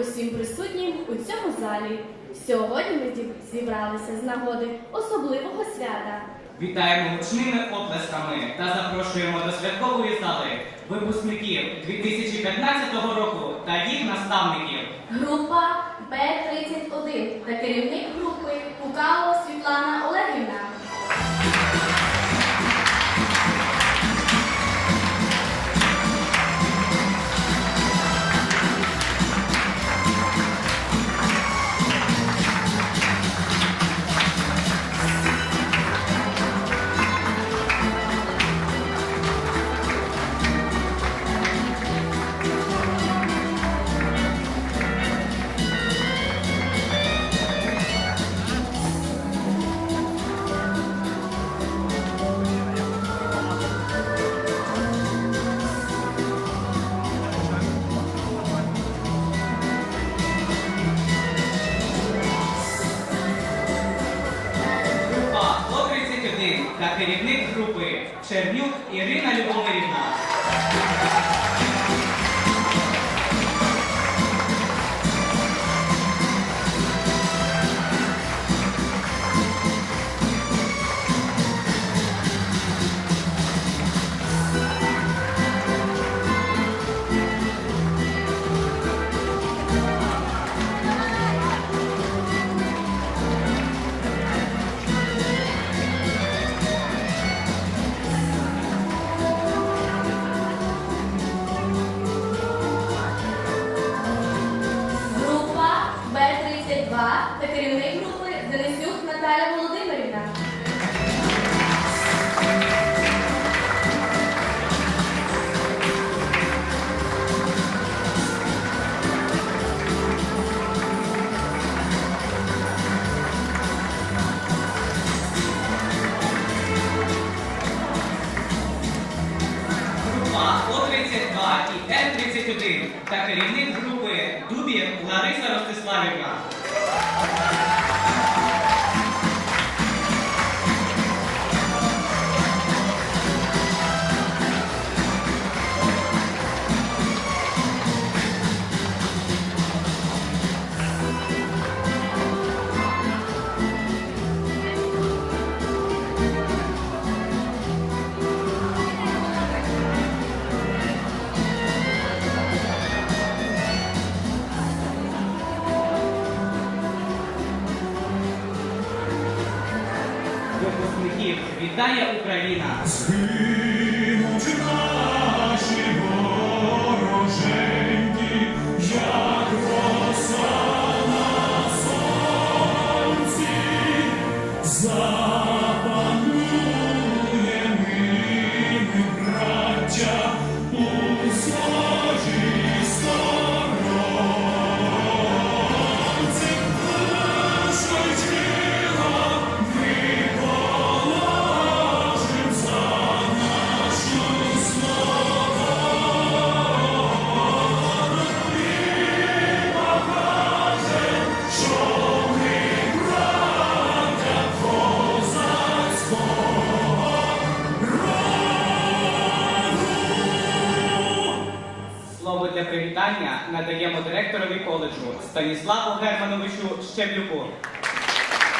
усім присутнім у цьому залі. Сьогодні ми зібралися з нагоди особливого свята. Вітаємо гучними оплесками та запрошуємо до святкової зали випускників 2015 року та їх наставників. Група Б-31 та керівник групи Пукало Світлана Олегівна.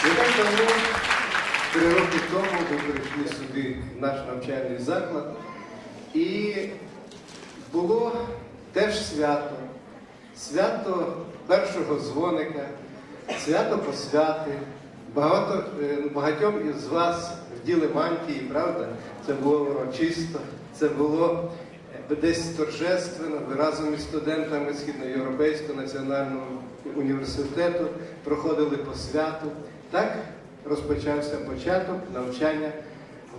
Яка тому три роки тому ми прийшли сюди, в наш навчальний заклад, і було теж свято, свято першого дзвоника, свято посвяти. Багато, е, багатьом із вас вділи мантії, правда? Це було урочисто, це було е, десь торжественно. Ви разом із студентами Східноєвропейського національного університету проходили по святу. Так розпочався початок навчання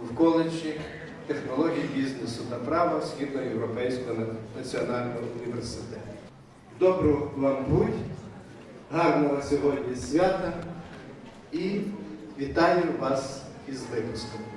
в коледжі технологій бізнесу та права Східноєвропейського національного університету. Доброго вам будь, гарного сьогодні свята і вітаю вас із випуском.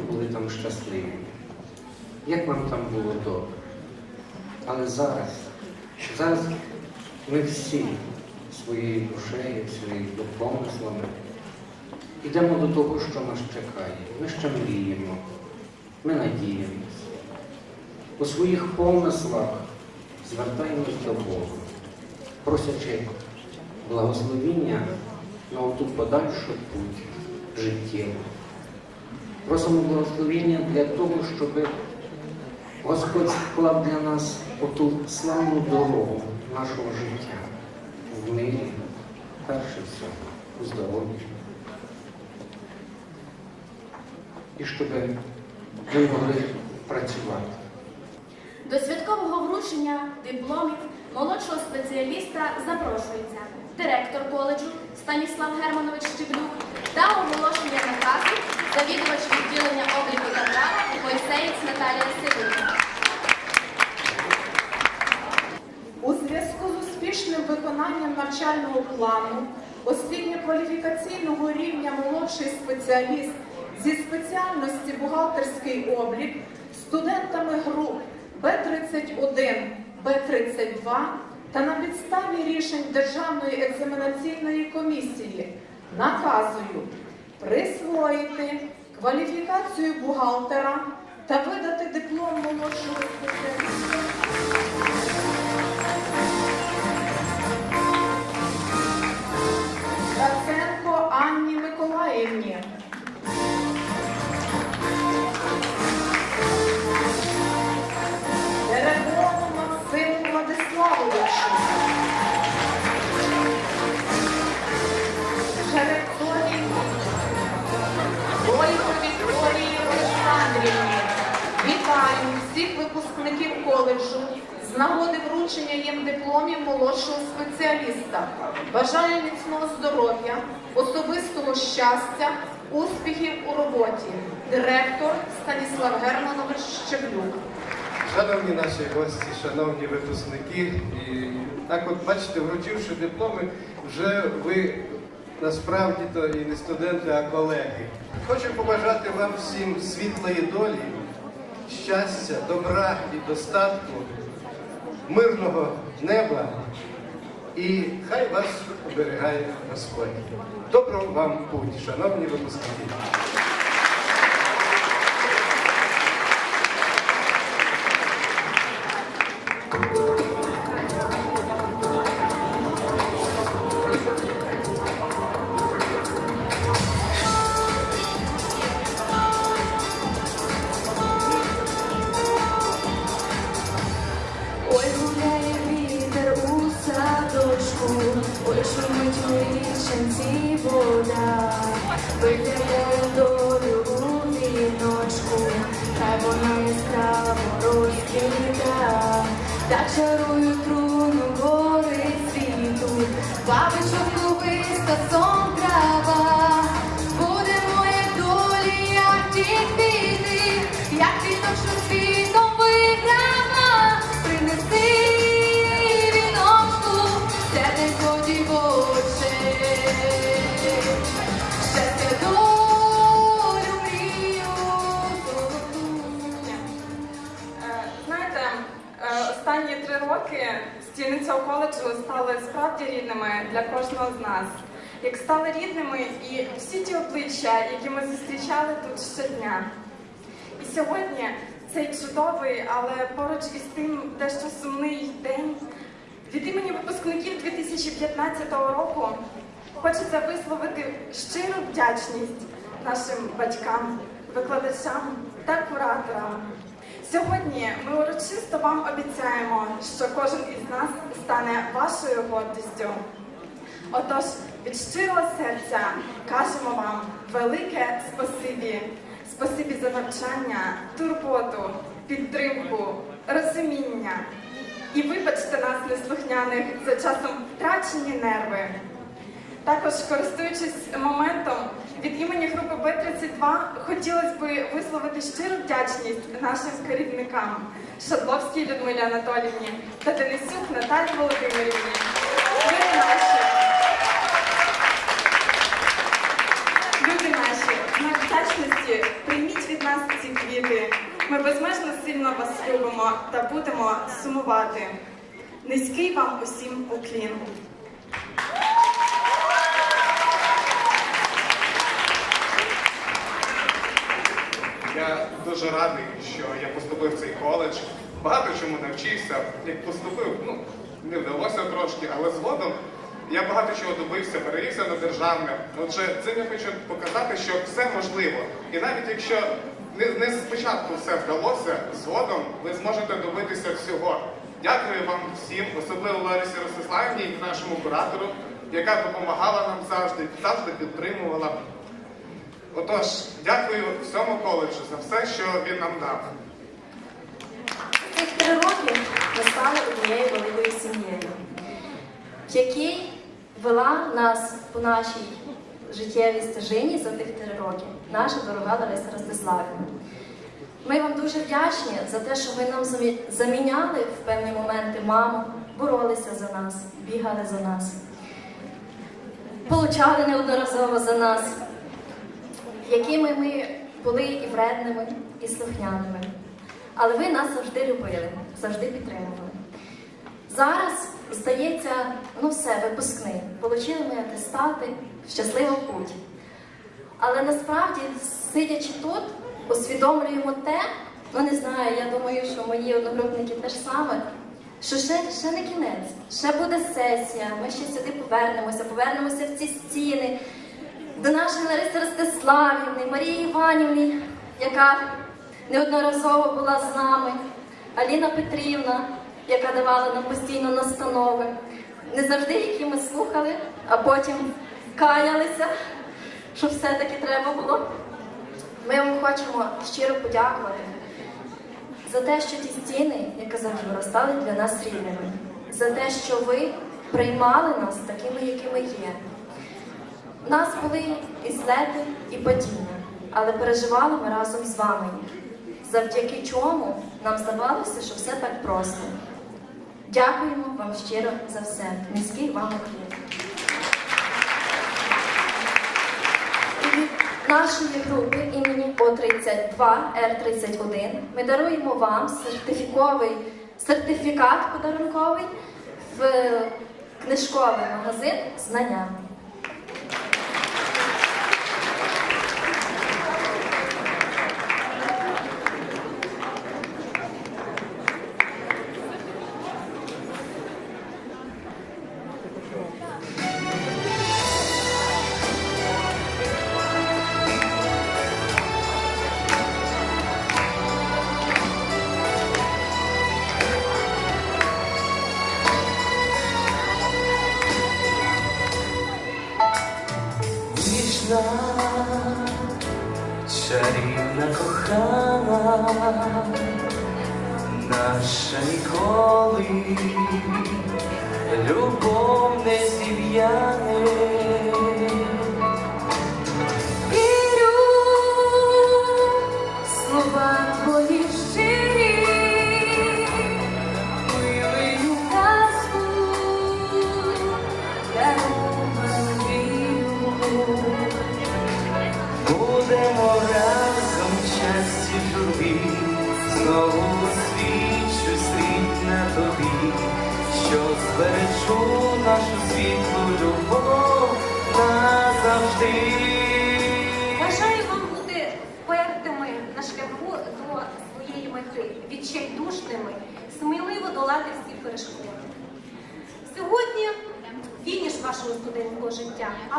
Ми були там щасливі, як нам там було добре. Але зараз, зараз ми всі своєю душею, своїми помислами йдемо до того, що нас чекає. Ми ще мріємо, ми надіємося. У своїх помислах звертаємось до Бога, просячи благословіння на оту подальшу путь життєву. Просимо благословіння для того, щоб Господь вклав для нас оту славну дорогу нашого життя в мирі, перше всього, у здоров'ї. І щоб ми могли працювати. До святкового вручення дипломів молодшого спеціаліста запрошується директор коледжу Станіслав Германович Щеглюк та оголошення наказу завідувач відділення обліку та права Наталія Сидорівна. У зв'язку з успішним виконанням навчального плану освітньо-кваліфікаційного рівня молодший спеціаліст зі спеціальності бухгалтерський облік студентами груп Б31, Б32 та на підставі рішень Державної екзаменаційної комісії наказую присвоїти кваліфікацію бухгалтера та видати Шановні наші гості, шановні випускники, і так от бачите, вручивши дипломи, вже ви насправді то і не студенти, а колеги. Хочу побажати вам всім світлої долі, щастя, добра і достатку, мирного неба. І хай вас оберігає Господь. Доброго вам путь, шановні випускники. Ой, шумить в річенці вода, виглядає долю у віночку, хай вона яскраво розквіта, так чарую останні три роки стіни цього коледжу стали справді рідними для кожного з нас. як стали рідними і всі ті обличчя, які ми зустрічали тут щодня. І сьогодні цей чудовий, але поруч із тим дещо сумний день від імені випускників 2015 року хочеться висловити щиру вдячність нашим батькам, викладачам та кураторам. Сьогодні ми урочисто вам обіцяємо, що кожен із нас стане вашою гордістю. Отож, від щирого серця кажемо вам велике спасибі. Спасибі за навчання, турботу, підтримку, розуміння. І вибачте нас, неслухняних, за часом втрачені нерви. Також, користуючись моментом, від імені групи Б-32 хотілося б висловити щиру вдячність нашим керівникам Шадловській Людмилі Анатоліївні та Денисюк Наталі Володимирівні. Люди наші, люди наші, знак вдячності прийміть від нас ці квіти. Ми безмежно сильно вас любимо та будемо сумувати. Низький вам усім уклін. Я дуже радий, що я поступив в цей коледж. Багато чому навчився. Як поступив, ну не вдалося трошки, але згодом я багато чого добився, перевівся на державне. Отже, цим я хочу показати, що все можливо. І навіть якщо не, не спочатку все вдалося, згодом ви зможете добитися всього. Дякую вам всім, особливо Ларисі Ростиславівні і нашому куратору, яка допомагала нам завжди, завжди підтримувала. Отож, дякую всьому коледжу за все, що він нам дав. Цих три роки ми стали однією великою сім'єю, якій вела нас по нашій життєвій стежині за тих три роки наша дорога Лариса Ростиславівна. Ми вам дуже вдячні за те, що ви нам заміняли в певні моменти маму, боролися за нас, бігали за нас, получали неодноразово за нас, якими ми були і вредними, і слухняними. Але ви нас завжди любили, завжди підтримували. Зараз, здається, ну все, випускний. Получили ми атестати, щаслива путь. Але насправді, сидячи тут, усвідомлюємо те, ну не знаю, я думаю, що мої одногрупники теж саме, що ще, ще не кінець, ще буде сесія, ми ще сюди повернемося, повернемося в ці стіни, до нашої Лариси Ростиславівни, Марії Іванівни, яка неодноразово була з нами, Аліна Петрівна, яка давала нам постійно настанови, не завжди які ми слухали, а потім каялися, що все-таки треба було. Ми вам хочемо щиро подякувати за те, що ті стіни, я казав, виростали для нас рідними, за те, що ви приймали нас такими, якими є. У нас були і злети, і падіння, але переживали ми разом з вами завдяки чому нам здавалося, що все так просто. Дякуємо вам щиро за все. Низький вам уклін. Нашої групи імені О32 Р31 ми даруємо вам сертифіковий сертифікат подарунковий в книжковий магазин Знання.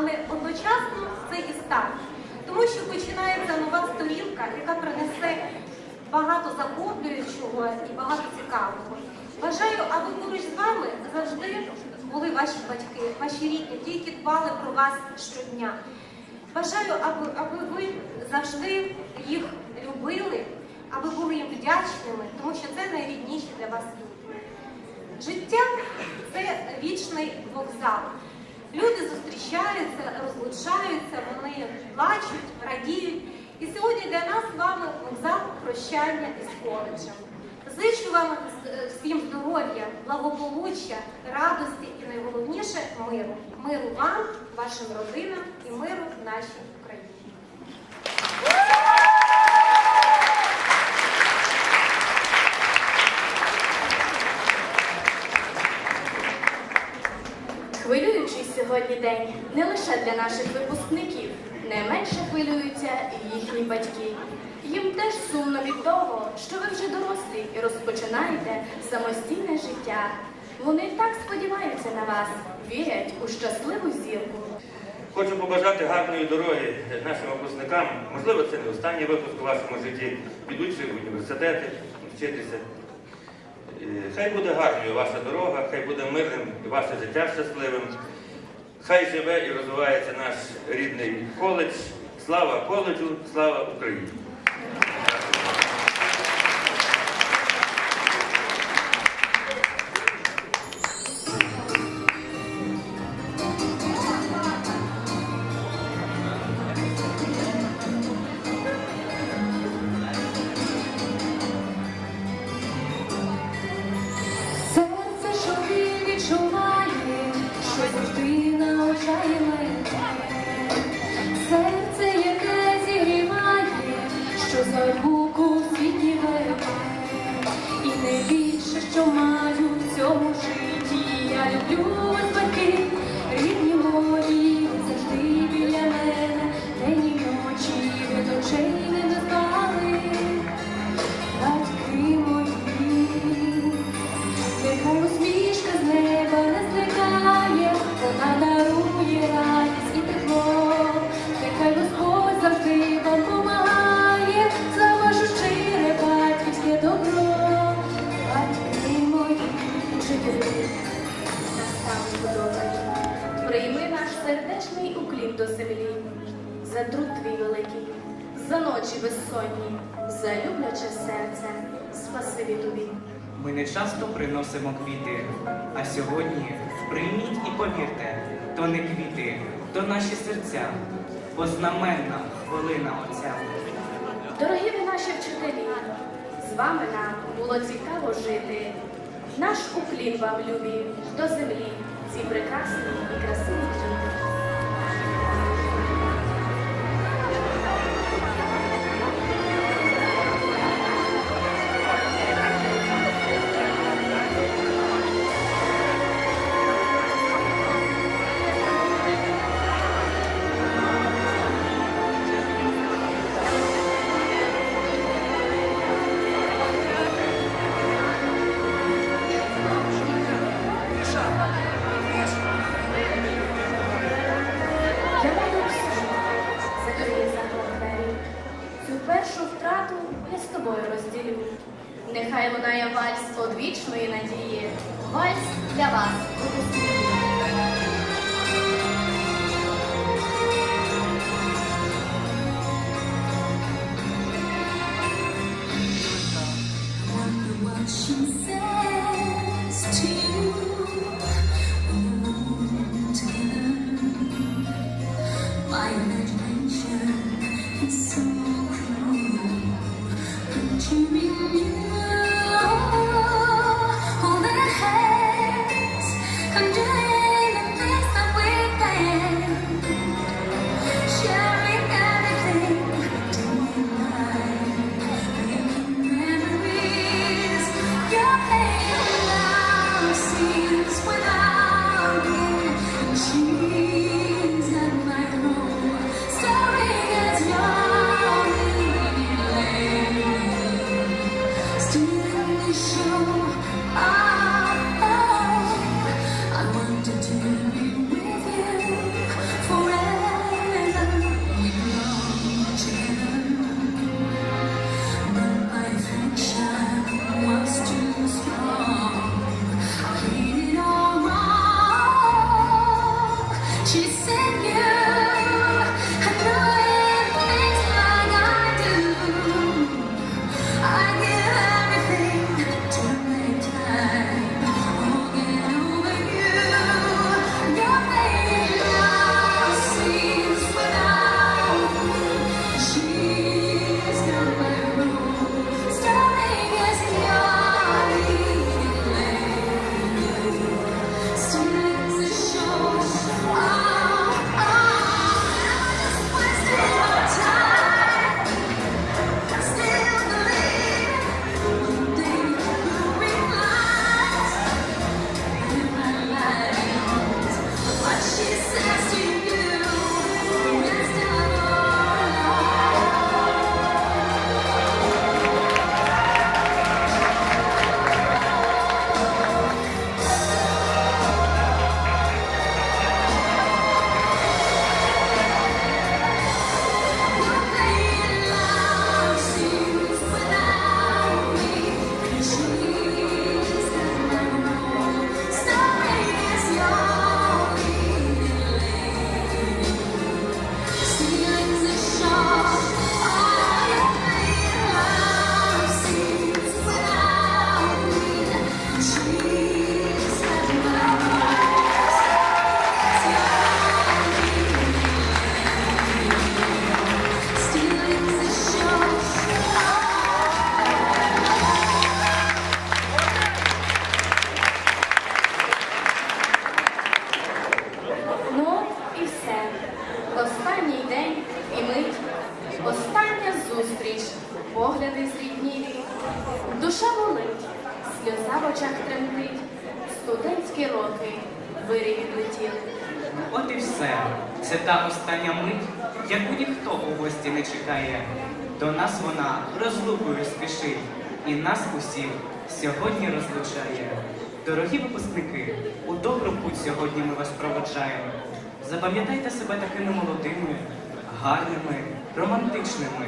Але одночасно це і старт. Тому що починається нова сторінка, яка принесе багато захоплюючого і багато цікавого. Бажаю, аби поруч з вами завжди були ваші батьки, ваші рідні, ті, які дбали про вас щодня. Бажаю, аби, аби ви завжди їх любили, аби були їм вдячними, тому що це найрідніші для вас люди. Життя це вічний вокзал. Люди зустрічаються, розлучаються, вони плачуть, радіють. І сьогодні для нас з вами вокзал прощання із коледжем. Зичу вам всім здоров'я, благополуччя, радості і найголовніше миру. Миру вам, вашим родинам і миру не лише для наших випускників, не менше хвилюються і їхні батьки. Їм теж сумно від того, що ви вже дорослі і розпочинаєте самостійне життя. Вони так сподіваються на вас, вірять у щасливу зірку. Хочу побажати гарної дороги нашим випускникам. Можливо, це не останній випуск у вашому житті. Ще в університети, вчитися. Е, Хай буде гарною ваша дорога, хай буде мирним і ваше життя щасливим. Хай живе і розвивається наш рідний коледж. Слава коледжу, слава Україні! Наші серця, бо знаменна хвилина Отця. Дорогі ви наші вчителі, з вами нам було цікаво жити. Наш уклін вам любі до землі, ці прекрасні і красиві квіти. Першу втрату я з тобою розділю. Нехай лунає вальс одвічної надії, вальс для вас сьогодні розлучає. Дорогі випускники, у добру путь сьогодні ми вас проводжаємо. Запам'ятайте себе такими молодими, гарними, романтичними,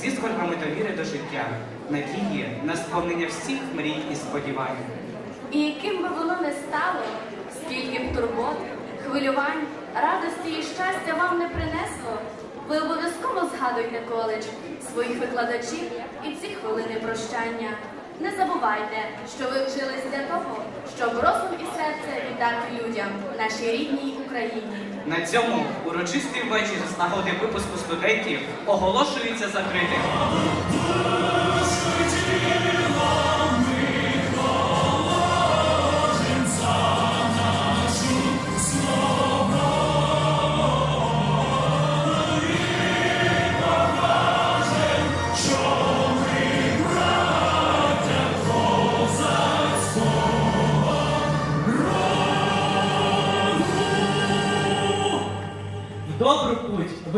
зі скорбами довіри до життя, надії на сповнення всіх мрій і сподівань. І яким би воно не стало, скільки б турбот, хвилювань, радості і щастя вам не принесло, ви обов'язково згадуйте коледж, своїх викладачів і ці хвилини прощання. Не забувайте, що ви вчились для того, щоб розум і серце віддати людям, нашій рідній Україні. На цьому урочистий вечір з нагоди випуску студентів оголошується закритим.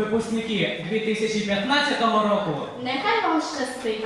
Випускники 2015 року. Нехай вам щастить!